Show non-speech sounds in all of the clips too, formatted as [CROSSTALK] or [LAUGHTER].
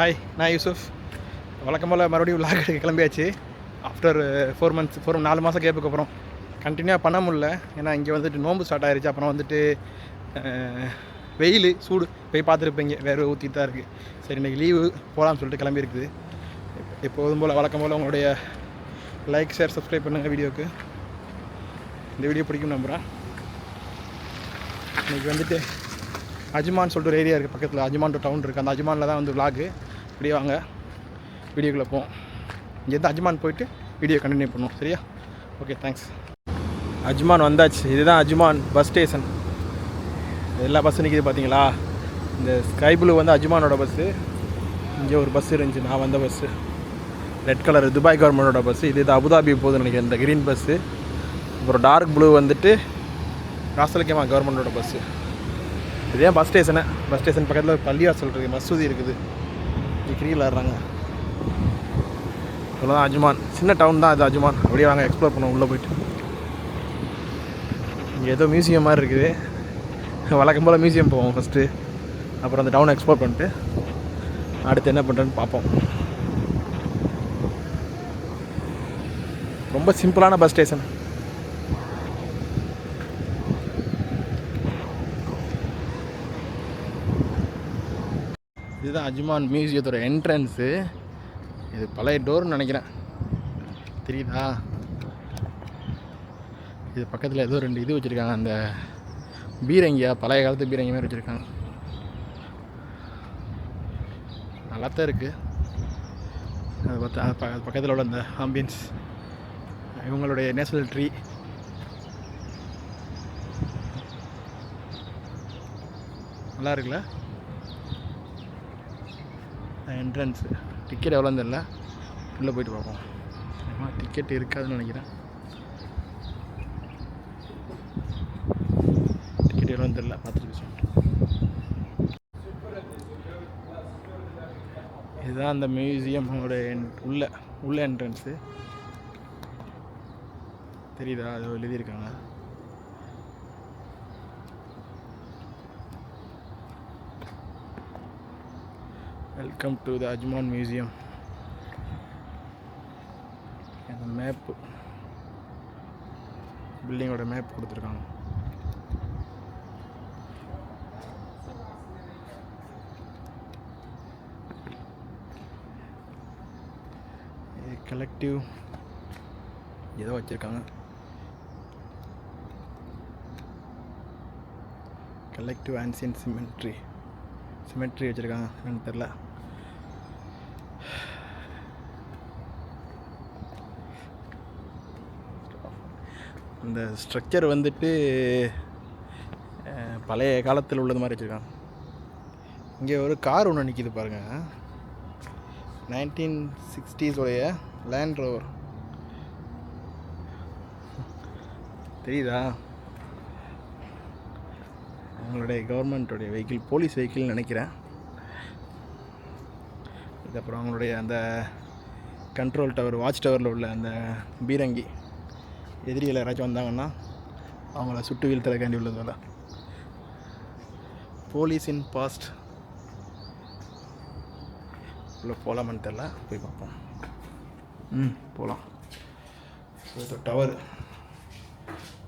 Hi நான் யூசுஃப். வழக்கம் போல் மறுபடியும் விளாக் எடுக்க கிளம்பியாச்சு. ஆஃப்டர் ஃபோர் மந்த்ஸ் ஃபோர் நாலு மாதம் கேப்புக்கு அப்புறம். கண்டினியூவாக பண்ண முடில ஏன்னா இங்கே வந்துட்டு நோம்பு ஸ்டார்ட் ஆயிருச்சு. அப்புறம் வந்துட்டு வெயில் சூடு. போய் பார்த்துருப்பீங்க. வேறு ஊற்றிட்டு தான் இருக்குது சரி இன்றைக்கி லீவு போகலாம்னு சொல்லிட்டு கிளம்பியிருக்குது எப்போதும் போல் வழக்கம் போல் உங்களுடைய லைக் ஷேர் சப்ஸ்கிரைப் பண்ணுங்கள் வீடியோக்கு. இந்த வீடியோ பிடிக்கும் நம்புகிறேன் இன்றைக்கி வந்துட்டு அஜ்மான் சொல்லிட்டு ஒரு ஏரியா இருக்குது பக்கத்தில். அஜ்மான் டவுன் இருக்குது அந்த அஜ்மானில் தான் வந்து vlog அப்படியே வாங்க. வீடியோக்குள்ளே போவோம். இங்கேருந்து அஜ்மான் போயிட்டு வீடியோ கண்டினியூ பண்ணுவோம். சரியா? ஓகே தேங்க்ஸ் அஜ்மான் வந்தாச்சு. இதுதான் அஜ்மான் பஸ் ஸ்டேஷன் எல்லா பஸ்ஸும் நிற்கிது பார்த்தீங்களா இந்த ஸ்கை ப்ளூ வந்து அஜ்மானோட பஸ்ஸு இங்கே ஒரு பஸ் இருந்துச்சு. நான் வந்த பஸ்ஸு ரெட் கலர் துபாய் கவர்மெண்டோட பஸ்ஸு இது இது அபுதாபி போகுதுன்னு நினைக்கிறேன். இந்த க்ரீன் பஸ்ஸு அப்புறம் டார்க் ப்ளூ வந்துட்டு ராசல்கேமா கவர்மெண்டோட பஸ்ஸு இதே பஸ் ஸ்டேஷனு பஸ் ஸ்டேஷன் பக்கத்தில் ஒரு பள்ளிவாசல் இருக்குது மசூதி இருக்குது. ஃப்ரீ விளாட்றாங்க இவ்வளோதான் அஜ்மான். சின்ன டவுன் தான் இது அஜ்மான். அப்படியே வாங்க எக்ஸ்ப்ளோர் பண்ணுவோம் உள்ளே போயிட்டு. இங்கே ஏதோ மியூசியம் மாதிரி இருக்குது. வழக்கம் போல் மியூசியம் போவோம் ஃபஸ்ட்டு அப்புறம் அந்த டவுனை எக்ஸ்ப்ளோர் பண்ணிட்டு அடுத்து என்ன பண்ணுறேன்னு பார்ப்போம். ரொம்ப சிம்பிளான பஸ் ஸ்டேஷன் இதுதான் அஜ்மான் மியூசியத்தோட என்ட்ரன்ஸு இது பழைய டோர்னு நினைக்கிறேன். தெரியுதா? இது பக்கத்தில் ஏதோ ரெண்டு இது வச்சுருக்காங்க. அந்த பீரங்கியா? பழைய காலத்து பீரங்கி மாதிரி வச்சுருக்காங்க. நல்லா தான் இருக்குது அது பார்த்தா அது ப- பக்கத்தில் உள்ள அந்த ஆம்பியன்ஸ் இவங்களுடைய நேஷனல் ட்ரீ நல்லா இருக்குல்ல? என்ட்ரன்ஸு டிக்கெட் எவ்வளோன்னு தெரில. உள்ளே போயிட்டு பார்ப்போம். டிக்கெட் இருக்காதுன்னு நினைக்கிறேன். டிக்கெட் எவ்வளோன்னு தெரில. பார்த்துட்டு பேசுவோம். இதுதான் அந்த மியூசியமோட உள்ள உள்ள என்ட்ரன்ஸு தெரியுதா? அது எழுதியிருக்காங்க. Welcome to the Ajman museum அந்த மேப்பு பில்டிங்கோட மேப் கொடுத்துருக்காங்க. கலெக்டிவ் ஏதோ வச்சுருக்காங்க. கலெக்டிவ் ஆன்சியன் சிமெண்ட்ரி சிமெண்ட்ரி வச்சுருக்காங்க என்னன்னு தெரில இந்த ஸ்ட்ரக்சர் வந்துட்டு பழைய காலத்தில் உள்ளது மாதிரி வச்சுருக்காங்க. இங்கே ஒரு கார் ஒன்று நிற்கிது பாருங்கள் நைன்டீன் சிக்ஸ்டீஸோடைய லேண்ட் ரோவர் தெரியுதா? அவங்களுடைய கவர்மெண்ட்டுடைய வெஹிக்கிள் போலீஸ் வெஹிக்கிள்னு நினைக்கிறேன். இதுக்கப்புறம் அவங்களுடைய அந்த கண்ட்ரோல் டவர் வாட்ச் டவரில் உள்ள அந்த பீரங்கி. எதிரிகள் யாராச்சும் வந்தாங்கன்னா அவங்கள சுட்டு வீழ்த்துறதுக்காண்டி உள்ளதால போலீஸ் இன் பாஸ்ட் உள்ள போகலாமான்னு தெரில போய் பார்ப்போம். ம். போகலாம். ஸோ இது டவர்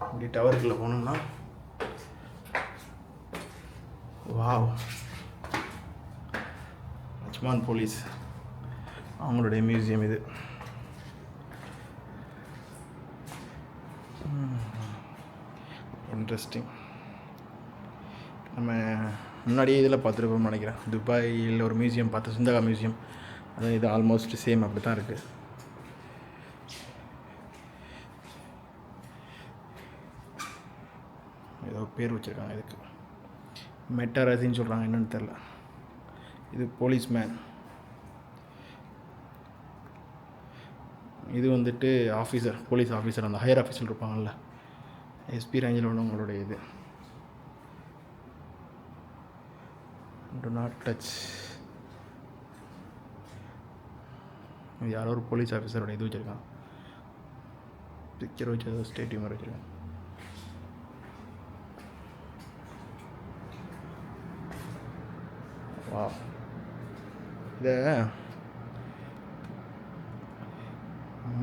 இப்படி டவருக்குள்ளே போனோம்னா வாவ் அஜ்மான் போலீஸ் அவங்களுடைய மியூசியம் இது. இன்ட்ரெஸ்டிங் நம்ம முன்னாடியே இதில் பார்த்துருப்போம்னு நினைக்கிறேன். துபாயில் ஒரு மியூசியம் பார்த்து சுந்தகா மியூசியம் அது இது ஆல்மோஸ்ட் சேம் அப்படி தான் இருக்குது ஏதோ பேர் வச்சுருக்காங்க இதுக்கு. மெட்டாரசின்னு சொல்கிறாங்க என்னென்னு தெரில இது போலீஸ் மேன் இது வந்துட்டு ஆஃபீஸர் போலீஸ் ஆஃபீஸர் அந்த ஹையர் ஆஃபீஸர் இருப்பாங்கல்ல. எஸ்பி ரேஞ்சில் உள்ளவங்களுடைய இது. டு நாட் டச் யாரோ ஒரு போலீஸ் ஆஃபீஸரோட இது வச்சுருக்கான். பிக்சர் வச்சு ஏதோ ஸ்டேட்யூ மாதிரி வச்சுருக்கான். வா இதை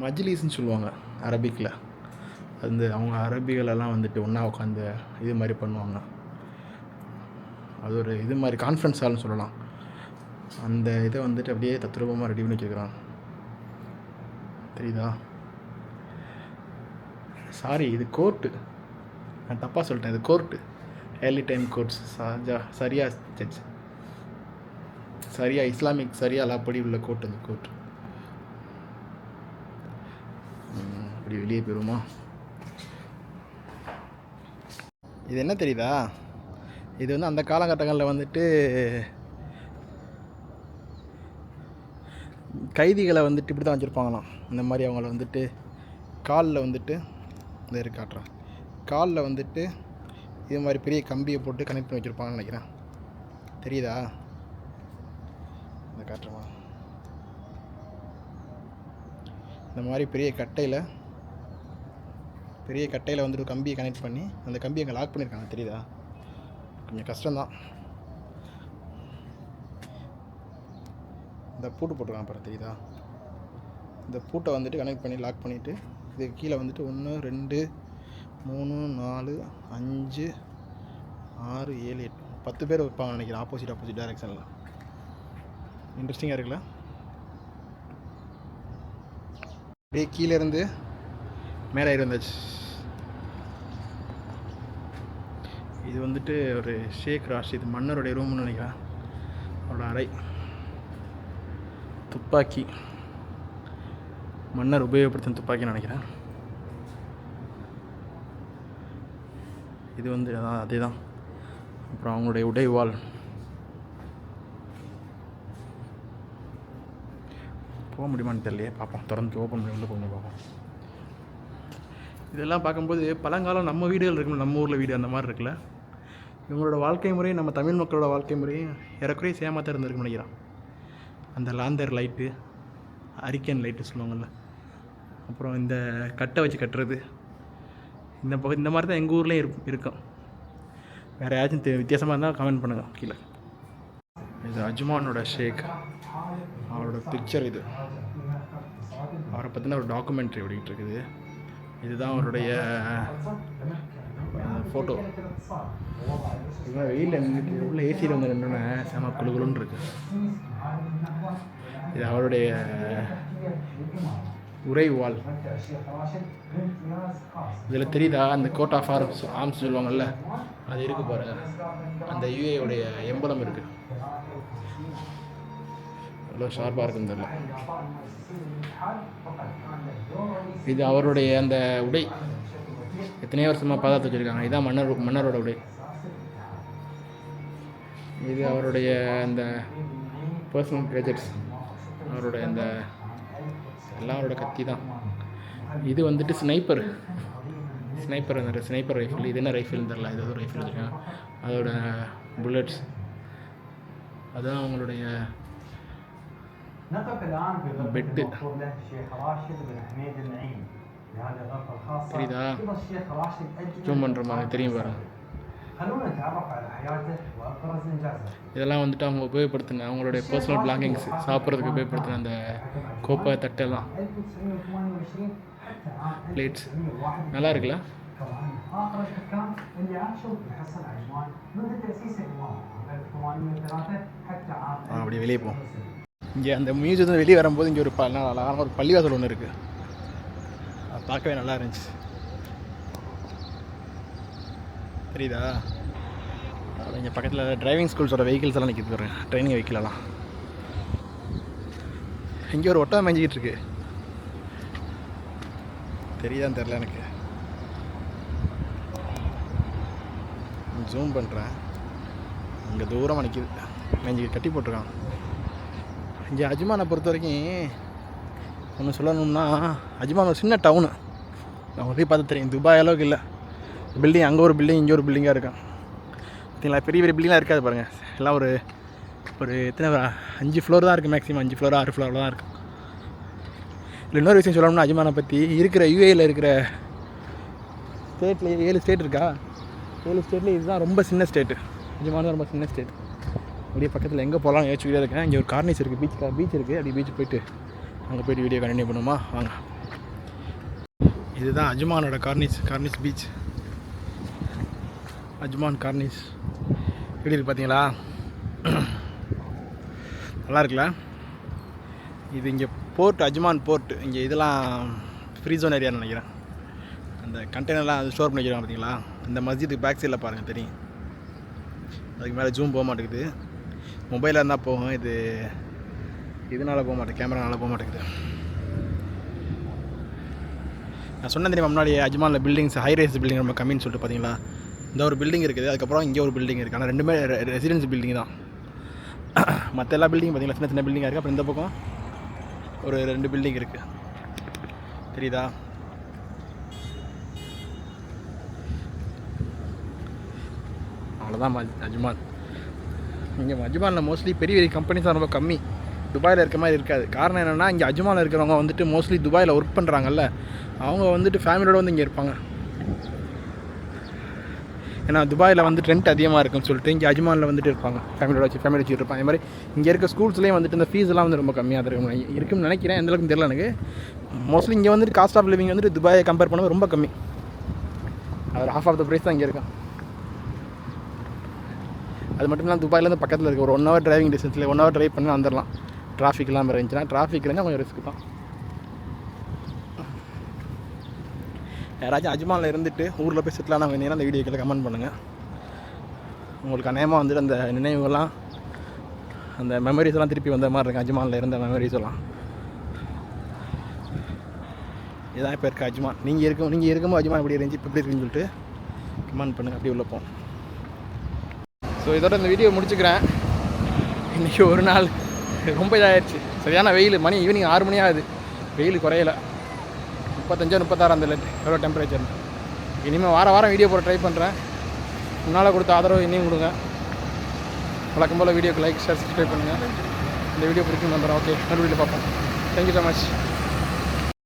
மஜ்லீஸ்ன்னு சொல்லுவாங்க அரபிக்கில் அந்த அவங்க அரபிகளெல்லாம் வந்துட்டு ஒன்றா உட்காந்து இது மாதிரி பண்ணுவாங்க. அது ஒரு இது மாதிரி கான்ஃபரன்ஸ் ஹால்னு சொல்லலாம். அந்த இதை வந்துட்டு அப்படியே தத்ரூபமாக ரெடி பண்ணி வச்சுருக்குறான் தெரியுதா? சாரி இது கோர்ட்டு நான் தப்பாக சொல்லிட்டேன். இது கோர்ட்டு ஏர்லி டைம் கோர்ட்ஸ் சாஜா சரியா ஜட்ஜ் சரியா இஸ்லாமிக் சரியா லாப்படி உள்ள கோர்ட் அந்த கோர்ட் அப்படி வெளியே போயிருமா? இது என்ன தெரியுதா? இது வந்து அந்த காலகட்டங்களில் வந்துட்டு கைதிகளை வந்துட்டு இப்படி தான் வச்சுருப்பாங்களாம். இந்த மாதிரி அவங்கள வந்துட்டு காலில் வந்துட்டு இந்த காட்டுறேன். காலில் வந்துட்டு இது மாதிரி பெரிய கம்பியை போட்டு கனெக்ட் பண்ணி வச்சுருப்பாங்கன்னு நினைக்கிறேன். தெரியுதா? இந்த காட்டுறமா இந்த மாதிரி பெரிய கட்டையில் பெரிய கட்டையில் வந்துட்டு ஒரு கம்பியை கனெக்ட் பண்ணி அந்த கம்பியை அங்கே லாக் பண்ணியிருக்காங்க தெரியுதா? கொஞ்சம் கஷ்டம்தான். இந்த பூட்டு போட்டிருக்காங்க பாரு தெரியுதா? இந்த பூட்டை வந்துட்டு கனெக்ட் பண்ணி லாக் பண்ணிவிட்டு இதுக்கு கீழே வந்துட்டு ஒன்று ரெண்டு மூணு நாலு அஞ்சு ஆறு ஏழு எட்டு பத்து பேர் வைப்பாங்க நினைக்கிறேன் ஆப்போசிட் ஆப்போசிட் டைரெக்ஷனில் இன்ட்ரெஸ்டிங்காக இருக்குல்ல? அப்படியே கீழேருந்து மேலே மேலே இருந்தாச்சு இது வந்துட்டு ஒரு ஷேக் ராஷ் இது மன்னருடைய ரூம்னு நினைக்கிறேன். அவரோட அறை. துப்பாக்கி. மன்னர் உபயோகப்படுத்தின துப்பாக்கின்னு நினைக்கிறேன். இது வந்து அதான் அதே தான் அப்புறம் அவங்களுடைய உடைவாள் போக முடியுமான்னு தெரியலையே. பார்ப்போம். திறந்து ஓப்பன் பண்ணி உள்ள போகணும் பார்ப்போம். இதெல்லாம் பார்க்கும்போது பழங்காலம் நம்ம வீடுகள் இருக்குல்ல நம்ம ஊரில் வீடு அந்த மாதிரி இருக்குல்ல. இவங்களோட வாழ்க்கை முறையும் நம்ம தமிழ் மக்களோட வாழ்க்கை முறையும் ஏறக்குறைய சேமாக தான் இருந்திருக்குன்னு அந்த லாந்தர் லைட்டு அரிக்கன் லைட்டு சொல்லுவாங்கள்ல அப்புறம் இந்த கட்டை வச்சு கட்டுறது. இந்த பக்கம் இந்த மாதிரி தான் எங்கள் ஊர்லேயும் இருக்கும் இருக்கும். வேறு ஏதாச்சும் வித்தியாசமாக இருந்தால் கமெண்ட் பண்ணுங்கள் கீழே. இது அஜ்மானோட ஷேக். அவரோட பிக்சர் இது. அவரை பற்றின ஒரு டாக்குமெண்ட்ரி ஓடிக்கிட்டு இருக்குது. இதுதான் அவருடைய ஃபோட்டோ வெயிலில் உள்ள ஏசியில் வந்து நின்றுனே செம குழுகுலுன்னு இருக்கு. இது அவருடைய உரைவாள் இதில் தெரியுதா? அந்த கோட் ஆஃப் ஆர்ம்ஸ் ஆர்ம்ஸ் சொல்லுவாங்கல்ல? அது இருக்கு பாருங்க. அந்த யூஏ உடைய எம்பலம் இருக்கு. எவ்வளோ ஷார்ப்பாக இருக்குன்னு தெரியல. இது அவருடைய அந்த உடை. எத்தனையோ வருஷமாக பாதாத்து வச்சுருக்காங்க. இதான் மன்னர் மன்னரோட உடை. இது அவருடைய அந்த பர்சனல் கேஜெட்ஸ் அவருடைய அந்த எல்லாம் அவரோட கத்தி தான். இது வந்துட்டு ஸ்னைப்பர் ஸ்னைப்பர் அந்த ஸ்னைப்பர் ரைஃபிள் இது என்ன ரைஃபிள்னு தெரில இது ஒரு ரைஃபிள் வச்சுருக்காங்க. அதோட புல்லட்ஸ் அதுதான் அவங்களுடைய نقف الآن بغرفة بد- المطلوب له الشيخ راشد بن حميد النعيم بهذه الغرفة الخاصة تريدها؟ قضى الشيخ راشد أجمل ஜூம் பண்ணுற மாதிரி أوقات தெரியும் பாருங்க السفر. خلونا نتعرف على حياته وأبرز إنجازه இதெல்லாம் வந்துட்டு அவங்க உபயோகப்படுத்தின அவங்களுடைய பர்சனல் பிளாங்கிங்ஸ் சாப்பிட்றதுக்கு உபயோகப்படுத்தின அந்த கோப்பை தட்டெல்லாம் 1928 حتى عام Plates. 1901 நல்லா இருக்குல்ல طبعا آخر الحكام اللي عاشوا في حصن عجمان منذ تأسيس الإمارة عام 1803 حتى عام ஆ, அப்படியே வெளியே போ 1970. இங்கே அந்த மியூசியத்தில் வெளியே வரும்போது இங்கே ஒரு ப அழகான ஒரு பள்ளிவாசல் ஒன்று இருக்குது அது பார்க்கவே நல்லா இருந்துச்சு. தெரியுதா? இங்கே பக்கத்தில் டிரைவிங் ஸ்கூல்ஸோட வெஹிக்கிள்ஸ் எல்லாம் நிற்கிது பாருங்க. ட்ரைனிங் வெஹிக்கிளெல்லாம் இங்கே ஒரு ஒட்டகம் மேஞ்சிக்கிட்டு இருக்கு. தெரியுதான்னு தெரில எனக்கு. ஜூம் பண்ணுறேன் இங்கே தூரமாக நிற்கிது மேஞ்சிக்கிட்டு கட்டி போட்டிருக்கான். இங்கே அஜ்மானை பொறுத்த வரைக்கும் ஒன்று சொல்லணும்னா அஜ்மான் ஒரு சின்ன டவுனு நான் போய் பார்த்து தெரியும். துபாய் அளவுக்கு இல்லை. பில்டிங் அங்கே ஒரு பில்டிங் இங்கே ஒரு பில்டிங்காக இருக்கும். பார்த்தீங்களா பெரிய பெரிய பில்டிங்லாம் இருக்காது பாருங்கள் எல்லாம் ஒரு ஒரு எத்தனை அஞ்சு ஃப்ளோர் தான் இருக்குது மேக்ஸிமம் அஞ்சு ஃப்ளோர் ஆறு ஃப்ளோரில் தான் இருக்கும். இல்லை இன்னொரு விஷயம் சொல்லணும்னா அஜ்மானை பற்றி இருக்கிற யூஏயில் இருக்கிற ஸ்டேட்டில் ஏழு ஸ்டேட் இருக்கா? ஏழு ஸ்டேட்டில் இதுதான் ரொம்ப சின்ன ஸ்டேட்டு அஜ்மான் ரொம்ப சின்ன ஸ்டேட் அப்படியே பக்கத்தில் எங்கே போகலாம் யோசிச்சுக்கிட்டே இருக்கேன் இங்கே ஒரு கார்னிஸ் இருக்குது பீச் பீச் இருக்குது அப்படி பீச் போயிட்டு அங்கே போயிட்டு வீடியோ கண்டினியூ பண்ணுமா வாங்க. இதுதான் அஜ்மானோட கார்னிஸ் கார்னிஸ் பீச் அஜ்மான் கார்னிஸ் எப்படி இருக்கு பார்த்தீங்களா நல்லா இருக்குல்ல? இது இங்கே போர்ட் அஜ்மான் போர்ட் இங்கே இதெல்லாம் ஃப்ரீ ஜோன் ஏரியான்னு நினைக்கிறேன். அந்த கண்டெய்னர்லாம் அது ஸ்டோர் பண்ணி வைக்கிறாங்க பார்த்தீங்களா இந்த மஸ்ஜிதுக்கு பேக் சைடில் பாருங்கள் தெரியும். அதுக்கு மேலே ஜூம் போக மாட்டேங்குது. மொபைலாக இருந்தால் போகும். இது இதனால் போக மாட்டேன் கேமரானால போக மாட்டேங்குது. நான் சொன்ன தெரியுமா முன்னாடி அஜ்மானில் பில்டிங்ஸ் ஹை ரைஸ் பில்டிங் ரொம்ப கம்மின்னு சொல்லிட்டு பார்த்தீங்களா? இந்த ஒரு பில்டிங் இருக்குது. அதுக்கப்புறம் இங்கே ஒரு பில்டிங் இருக்குது. ஆனால் ரெண்டுமே ரெசிடென்சி பில்டிங் தான். [COUGHS] மற்ற எல்லா பில்டிங் பார்த்தீங்களா? சின்ன சின்ன பில்டிங்காக இருக்குது. அப்புறம் இந்த பக்கம் ஒரு ரெண்டு பில்டிங் இருக்குது. தெரியுதா? அவ்வளோதான் அஜ்மான். இங்கே அஜ்மானில் மோஸ்ட்லி பெரிய பெரிய கம்பெனிஸாக ரொம்ப கம்மி. துபாயில் இருக்க மாதிரி இருக்காது. காரணம் என்னென்னா இங்கே அஜ்மானில் இருக்கிறவங்க வந்துட்டு மோஸ்ட்லி துபாயில் ஒர்க் பண்ணுறாங்கல்ல அவங்க வந்துட்டு ஃபேமிலியோடு வந்து இங்கே இருப்பாங்க. ஏன்னா துபாயில் வந்து ரெண்ட் அதிகமாக இருக்குன்னு சொல்லிட்டு இங்கே அஜ்மானில் வந்துட்டு இருப்பாங்க. ஃபேமிலியோட வச்சு ஃபேமிலி வச்சுட்டு இருப்பாங்க. அதே மாதிரி இங்கே இருக்க ஸ்கூல்ஸ்லேயும் வந்துட்டு இந்த ஃபீஸ்லாம் வந்து ரொம்ப கம்மியாக தான் இருக்கும் இருக்குன்னு நினைக்கிறேன். எந்தளவுக்கு தெரியல எனக்கு. மோஸ்ட்லி இங்கே வந்துட்டு காஸ்ட் ஆஃப் லிவிங் வந்துட்டு துபாயை கம்பேர் பண்ணும்போது ரொம்ப கம்மி. அது ஹாஃப் ஆஃப் த ப்ரைஸ் தான் இங்கே இருக்கும். அது மட்டும் இல்லாமல் துபாயிலேருந்து பக்கத்தில் இருக்குது ஒரு ஒன் ஹவர் டிரைவிங் டிஸ்டன்ஸில் ஒன் ஹவர் ட்ரைவ் பண்ணி வந்துடலாம் இல்லாமல் இருந்துச்சுன்னா டிராஃபிக் இருந்தால் கொஞ்சம் ரிஸ்க் தான். யாராச்சும் அஜ்மானில் இருந்துட்டு ஊரில் போய் செட்டில் ஆனால் வேணீங்கன்னா அந்த வீடியோக்கில் கமெண்ட் பண்ணுங்கள் உங்களுக்கு அநேகமாக வந்துட்டு அந்த நினைவுகள்லாம் அந்த மெமரிஸ் எல்லாம் திருப்பி வந்த மாதிரி இருக்கு அஜ்மானில் இருந்த மெமரிஸ் எல்லாம். இதான் இப்போ இருக்க அஜ்மான். நீங்கள் இருக்கும் நீங்கள் இருக்கும்போது அஜ்மான் எப்படி இருந்துச்சு? இப்போ எப்படி இருக்குன்னு சொல்லிட்டு கமெண்ட் பண்ணுங்கள் அப்படி உள்ளே போகும் ஸோ இதோட இந்த வீடியோ முடிச்சுக்கிறேன். இன்றைக்கி ஒரு நாள். ரொம்ப இதாகிடுச்சு சரியான வெயில். மணி ஈவினிங் ஆறு மணி ஆகுது. வெயில் குறையலை. முப்பத்தஞ்சோ முப்பத்தாறு அந்த எவ்வளோ டெம்பரேச்சர் இனிமேல் வார வாரம் வீடியோ போட ட்ரை பண்ணுறேன் முன்னால் கொடுத்த ஆதரவு இன்னும் கொடுங்க. வழக்கம் போல் வீடியோக்கு லைக் ஷேர் சப்ஸ்கிரைப் பண்ணுங்கள் இந்த வீடியோ பிடிக்கும் நம்புறேன் ஓகே மறுபடியும் பார்ப்போம். Thank you so much